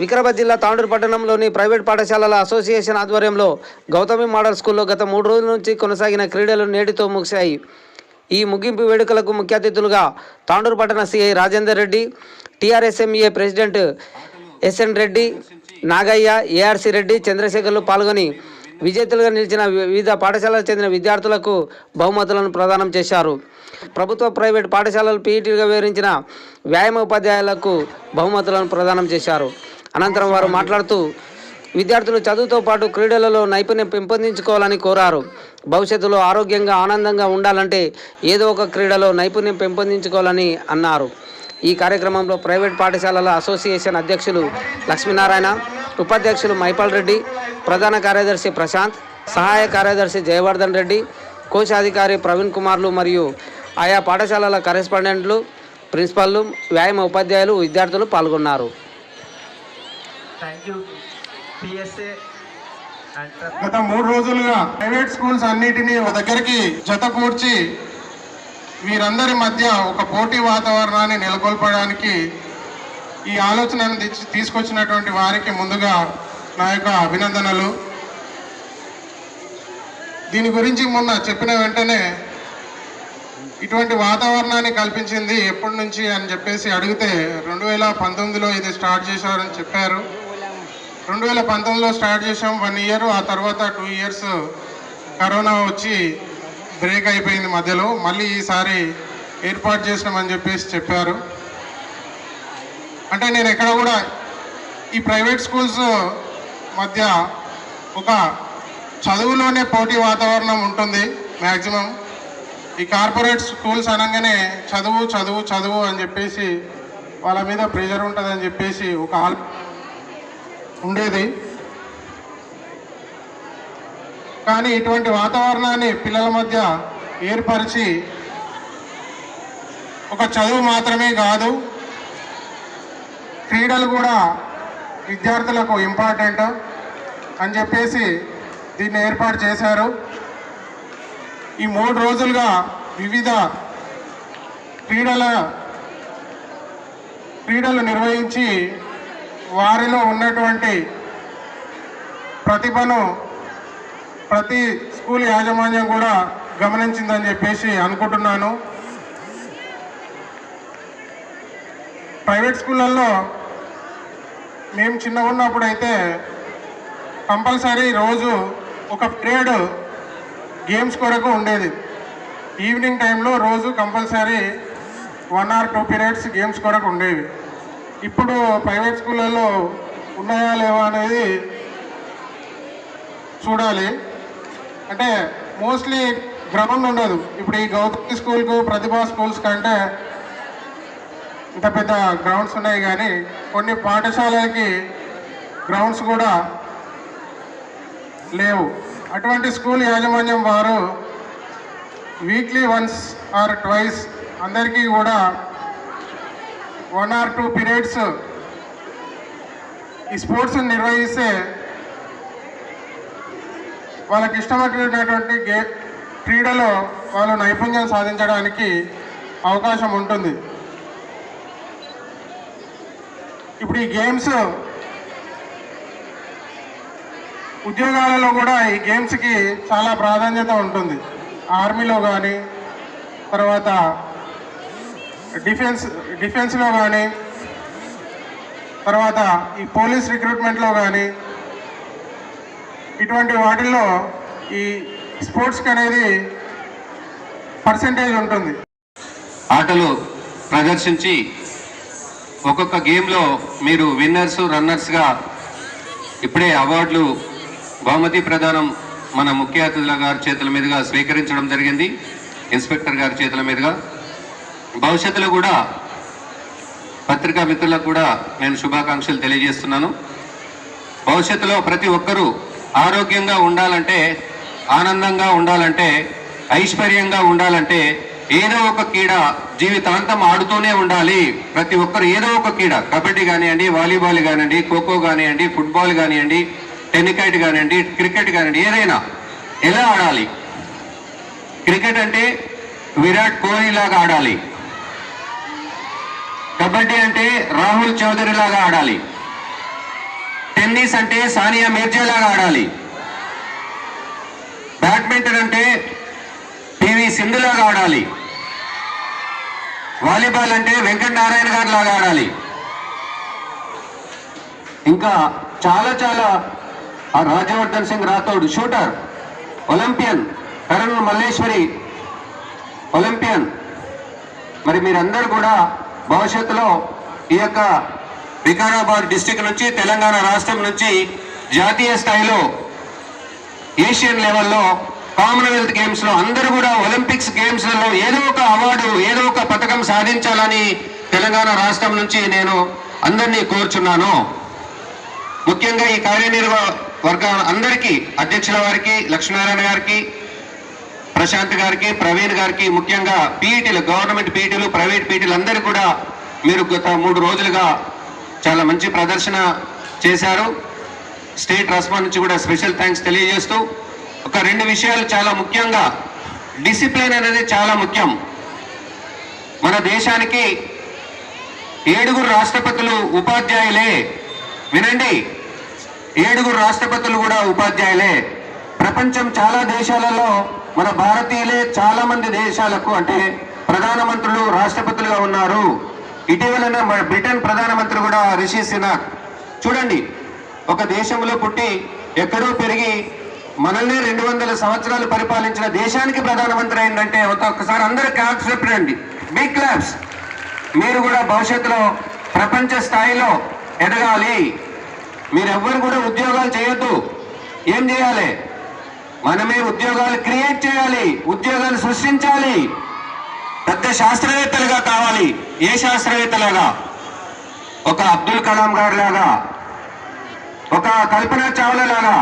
వికారాబాద్ జిల్లా తాండూరు పట్టణంలోని ప్రైవేట్ పాఠశాలల అసోసియేషన్ ఆధ్వర్యంలో గౌతమి మోడల్ స్కూల్లో గత మూడు రోజుల నుంచి కొనసాగిన క్రీడలు నేటితో ముగిశాయి. ఈ ముగింపు వేడుకలకు ముఖ్య అతిథులుగా తాండూరు పట్టణ CI Rajender Reddy TRSMA president SN Reddy Nagaiah ARC Reddy Chandrasekharlu పాల్గొని విజేతలుగా నిలిచిన వివిధ పాఠశాలకు చెందిన విద్యార్థులకు బహుమతులను ప్రదానం చేశారు. ప్రభుత్వ ప్రైవేట్ పాఠశాలలు పీఈటీగా వివరించిన వ్యాయామ ఉపాధ్యాయులకు బహుమతులను ప్రదానం చేశారు. అనంతరం వారు మాట్లాడుతూ విద్యార్థులు చదువుతో పాటు క్రీడలలో నైపుణ్యం పెంపొందించుకోవాలని కోరారు. భవిష్యత్తులో ఆరోగ్యంగా ఆనందంగా ఉండాలంటే ఏదో ఒక క్రీడలో నైపుణ్యం పెంపొందించుకోవాలని అన్నారు. ఈ కార్యక్రమంలో ప్రైవేట్ పాఠశాలల అసోసియేషన్ అధ్యక్షులు లక్ష్మీనారాయణ ఉపాధ్యక్షులు మైపాల్ రెడ్డి ప్రధాన కార్యదర్శి ప్రశాంత్ సహాయ కార్యదర్శి జయవర్ధన్ రెడ్డి కోశాధికారి ప్రవీణ్ కుమార్లు మరియు ఆయా పాఠశాలల కరెస్పాండెంట్లు ప్రిన్సిపాల్లు వ్యాయామ ఉపాధ్యాయులు విద్యార్థులు పాల్గొన్నారు. Thank you. పిఎస్ఏ గత మూడు రోజులుగా ప్రైవేట్ స్కూల్స్ అన్నిటినీ ఒక దగ్గరికి జత కూర్చి వీరందరి మధ్య ఒక పోటీ వాతావరణాన్ని నెలకొల్పడానికి ఈ ఆలోచనను తీసుకొచ్చినటువంటి వారికి ముందుగా నా యొక్క అభినందనలు. దీని గురించి మొన్న చెప్పిన వెంటనే ఇటువంటి వాతావరణాన్ని కల్పించింది ఎప్పటి నుంచి అని చెప్పేసి అడిగితే రెండు వేల పంతొమ్మిదిలో ఇది స్టార్ట్ చేశారని చెప్పారు. రెండు వేల పంతొమ్మిదిలో స్టార్ట్ చేసాం వన్ ఇయర్. ఆ తర్వాత టూ ఇయర్స్ కరోనా వచ్చి బ్రేక్ అయిపోయింది మధ్యలో. మళ్ళీ ఈసారి ఏర్పాటు చేసినామని చెప్పేసి చెప్పారు. అంటే నేను ఎక్కడ కూడా ఈ ప్రైవేట్ స్కూల్స్ మధ్య ఒక చదువులోనే పోటీ వాతావరణం ఉంటుంది మ్యాక్సిమం ఈ కార్పొరేట్ స్కూల్స్ అనగానే చదువు చదువు చదువు అని చెప్పేసి వాళ్ళ మీద ప్రెషర్ ఉంటుందని చెప్పేసి ఒక ఆల్ ఉండేది. కానీ ఇటువంటి వాతావరణాన్ని పిల్లల మధ్య ఏర్పరిచి ఒక చదువు మాత్రమే కాదు క్రీడలు కూడా విద్యార్థులకు ఇంపార్టెంట్ అని చెప్పేసి దీన్ని ఏర్పాటు చేశారు. ఈ మూడు రోజులుగా వివిధ క్రీడల క్రీడలు నిర్వహించి వారిలో ఉన్నటువంటి ప్రతిభను ప్రతి స్కూల్ యాజమాన్యం కూడా గమనించిందని చెప్పేసి అనుకుంటున్నాను. ప్రైవేట్ స్కూళ్ళల్లో మేము చిన్నగా ఉన్నప్పుడు అయితే కంపల్సరీ రోజు ఒక పీరియడ్ గేమ్స్ కొరకు ఉండేది. ఈవినింగ్ టైంలో రోజు compulsory one or two periods games కొరకు ఉండేవి. ఇప్పుడు ప్రైవేట్ స్కూళ్ళల్లో ఉన్నాయా లేవా అనేది చూడాలి. అంటే మోస్ట్లీ గ్రౌండ్ ఉండదు. ఇప్పుడు ఈ గౌతమి స్కూల్కు ప్రతిభా స్కూల్స్ కంటే ఇంత పెద్ద గ్రౌండ్స్ ఉన్నాయి కానీ కొన్ని పాఠశాలలకి గ్రౌండ్స్ కూడా లేవు. అటువంటి స్కూల్ యాజమాన్యం వారు వీక్లీ వన్స్ ఆర్ ట్వైస్ అందరికీ కూడా వన్ ఆర్ టూ పీరియడ్స్ ఈ స్పోర్ట్స్ నిర్వహిస్తే వాళ్ళకి ఇష్టమైనటువంటి గే క్రీడలో వాళ్ళు నైపుణ్యం సాధించడానికి అవకాశం ఉంటుంది. ఇప్పుడు ఈ గేమ్స్ ఉద్యోగాలలో కూడా ఈ గేమ్స్కి చాలా ప్రాధాన్యత ఉంటుంది. ఆర్మీలో కానీ తర్వాత డిఫెన్స్ డిఫెన్స్లో కానీ తర్వాత ఈ పోలీస్ రిక్రూట్మెంట్లో కానీ ఇటువంటి వాటిల్లో ఈ స్పోర్ట్స్కి అనేది పర్సంటేజ్ ఉంటుంది. ఆటలు ప్రదర్శించి ఒక్కొక్క గేమ్లో మీరు విన్నర్స్ రన్నర్స్గా ఇప్పుడే అవార్డులు బహుమతి ప్రదానం మన ముఖ్య అతిథుల గారి చేతుల మీదుగా స్వీకరించడం జరిగింది. ఇన్స్పెక్టర్ గారి చేతుల మీదుగా భవిష్యత్తులో కూడా పత్రికా మిత్రులకు కూడా నేను శుభాకాంక్షలు తెలియజేస్తున్నాను. భవిష్యత్తులో ప్రతి ఒక్కరూ ఆరోగ్యంగా ఉండాలంటే ఆనందంగా ఉండాలంటే ఐశ్వర్యంగా ఉండాలంటే ఏదో ఒక క్రీడ జీవితాంతం ఆడుతూనే ఉండాలి. ప్రతి ఒక్కరు ఏదో ఒక క్రీడ. కబడ్డీ కానివ్వండి వాలీబాల్ కానివ్వండి ఖోఖో కానివ్వండి ఫుట్బాల్ కానివ్వండి టెన్నికైట్ కానివ్వండి క్రికెట్ కానివ్వండి ఏదైనా ఎలా ఆడాలి? క్రికెట్ అంటే విరాట్ కోహ్లీ లాగా ఆడాలి. కబడ్డీ అంటే రాహుల్ చౌదరి లాగా ఆడాలి. టెన్నిస్ అంటే సానియా మీర్జా లాగా ఆడాలి. బ్యాడ్మింటన్ అంటే పివి సింధు లాగా ఆడాలి. వాలీబాల్ అంటే వెంకట నారాయణ గారు లాగా ఆడాలి. ఇంకా చాలా చాలా ఆ Rajyavardhan Singh Rathore shooter Olympian Karnam Malleswari Olympian. మరి మీరందరూ కూడా భవిష్యత్తులో ఈ యొక్క వికారాబాద్ డిస్టిక్ నుంచి తెలంగాణ రాష్ట్రం నుంచి జాతీయ స్థాయిలో ఏషియన్ లెవెల్లో కామన్వెల్త్ గేమ్స్లో అందరూ కూడా ఒలింపిక్స్ గేమ్స్లలో ఏదో ఒక అవార్డు ఏదో ఒక పథకం సాధించాలని తెలంగాణ రాష్ట్రం నుంచి నేను అందరినీ కోరుచున్నాను. ముఖ్యంగా ఈ కార్యనిర్వహ అందరికీ అధ్యక్షుల వారికి లక్ష్మీనారాయణ గారికి ప్రశాంత్ గారికి ప్రవీణ్ గారికి ముఖ్యంగా పీఈటీలు గవర్నమెంట్ పీఈటీలు ప్రైవేట్ పీఈటీలు అందరూ కూడా మీరు గత మూడు రోజులుగా చాలా మంచి ప్రదర్శన చేశారు. స్టేట్ రస్మా నుంచి కూడా స్పెషల్ థ్యాంక్స్ తెలియజేస్తూ ఒక రెండు విషయాలు చాలా ముఖ్యంగా డిసిప్లిన్ అనేది చాలా ముఖ్యం. మన దేశానికి ఏడుగురు రాష్ట్రపతులు ఉపాధ్యాయులే. వినండి ఏడుగురు రాష్ట్రపతులు కూడా ఉపాధ్యాయులే. ప్రపంచం చాలా దేశాలలో మన భారతీయులే చాలా మంది దేశాలకు అంటే ప్రధానమంత్రులు రాష్ట్రపతులుగా ఉన్నారు. ఇటీవలన మన బ్రిటన్ ప్రధానమంత్రి కూడా రిషి సినాక్. చూడండి ఒక దేశంలో పుట్టి ఎక్కడో పెరిగి మనల్ని రెండు వందల సంవత్సరాలు పరిపాలించిన దేశానికి ప్రధానమంత్రి అయిందంటే ఒక్కసారి అందరూ క్లాప్స్ చెప్పండి. బిగ్ క్లాప్స్ మీరు కూడా భవిష్యత్తులో ప్రపంచ స్థాయిలో ఎదగాలి. మీరెవ్వరు కూడా ఉద్యోగాలు చేయొద్దు. ఏం చేయాలి? మనమే ఉద్యోగాలు క్రియేట్ చేయాలి ఉద్యోగాలు సృష్టించాలి. పెద్ద శాస్త్రవేత్తలుగా కావాలి ఏ శాస్త్రవేత్తలాగా? ఒక అబ్దుల్ కలాం గారి లాగా ఒక కల్పన చావ్లా లాగా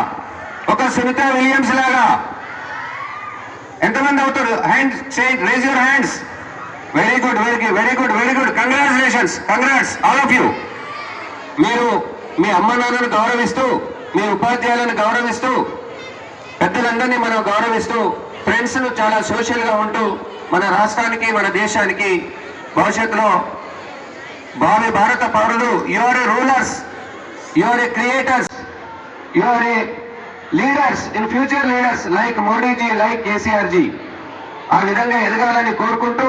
ఒక సునీత విలియమ్స్ లాగా. ఎంతమంది అవుతారు? Hand raise your hands very good very very good very good congratulations congrats all of you మీరు మీ అమ్మ నాన్నను గౌరవిస్తూ మీ ఉపాధ్యాయులను గౌరవిస్తూ పెద్దలందరినీ మనం గౌరవిస్తూ ఫ్రెండ్స్ను చాలా సోషల్గా ఉంటూ మన రాష్ట్రానికి మన దేశానికి భవిష్యత్తులో భావి భారత పౌరులు your rulers your creators your a leaders in future leaders like Modiji like KCR ji ఆ విధంగా ఎదగాలని కోరుకుంటూ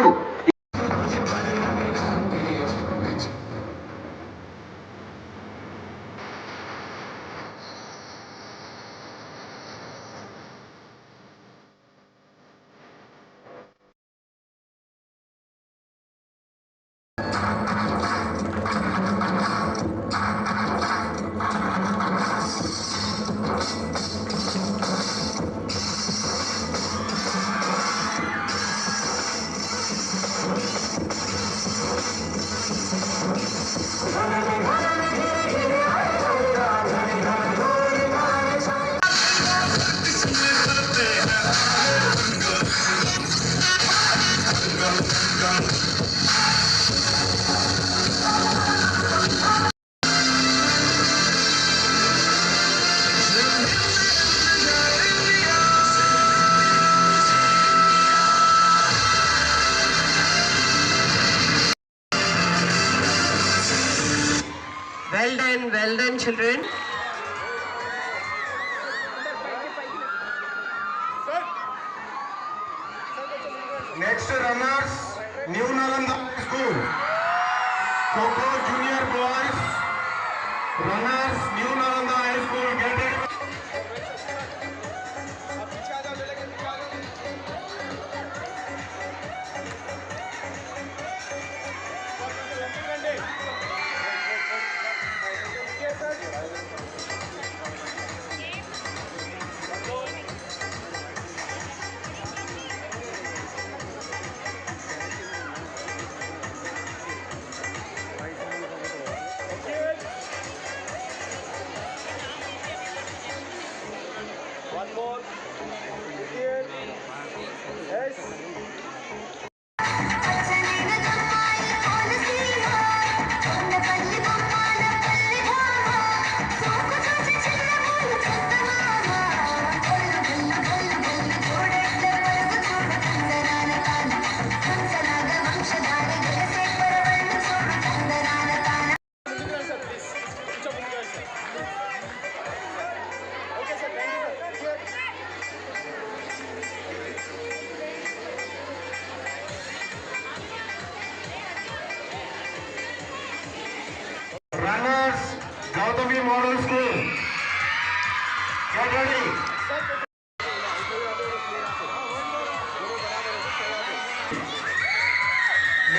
children. Next runners, New Nalanda School. Coco Junior Boys, runners, New Nalanda.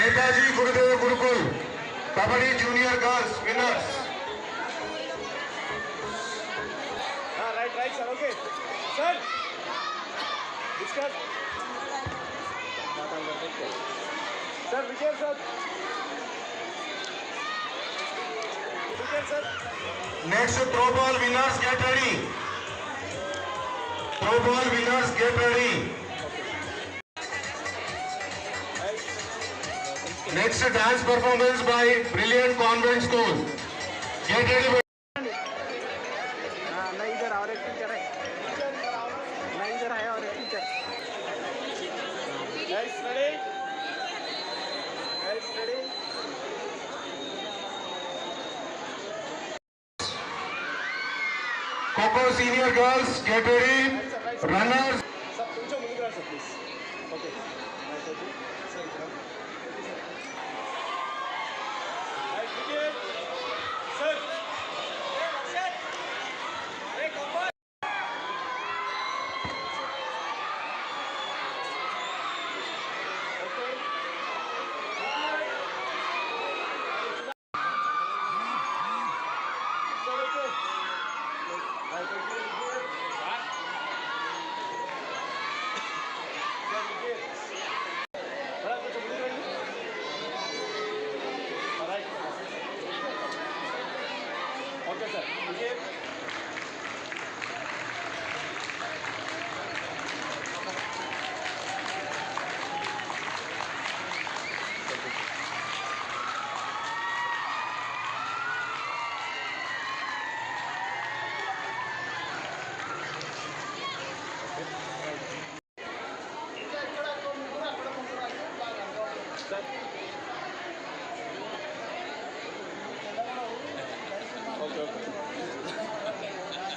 Netaji Gurudev Gurukul kabaddi junior girls winners sir sir sir next throw ball winners get ready throw ball winners get ready Next dance performance by Brilliant Convent School. Get ready. Coco senior girls, get ready. Runners. Okay. Thank you. Good.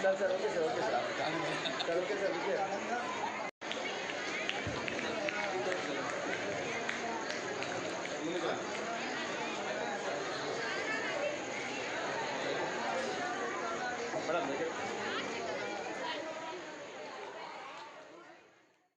चल चल okay sir okay sir चल okay sir okay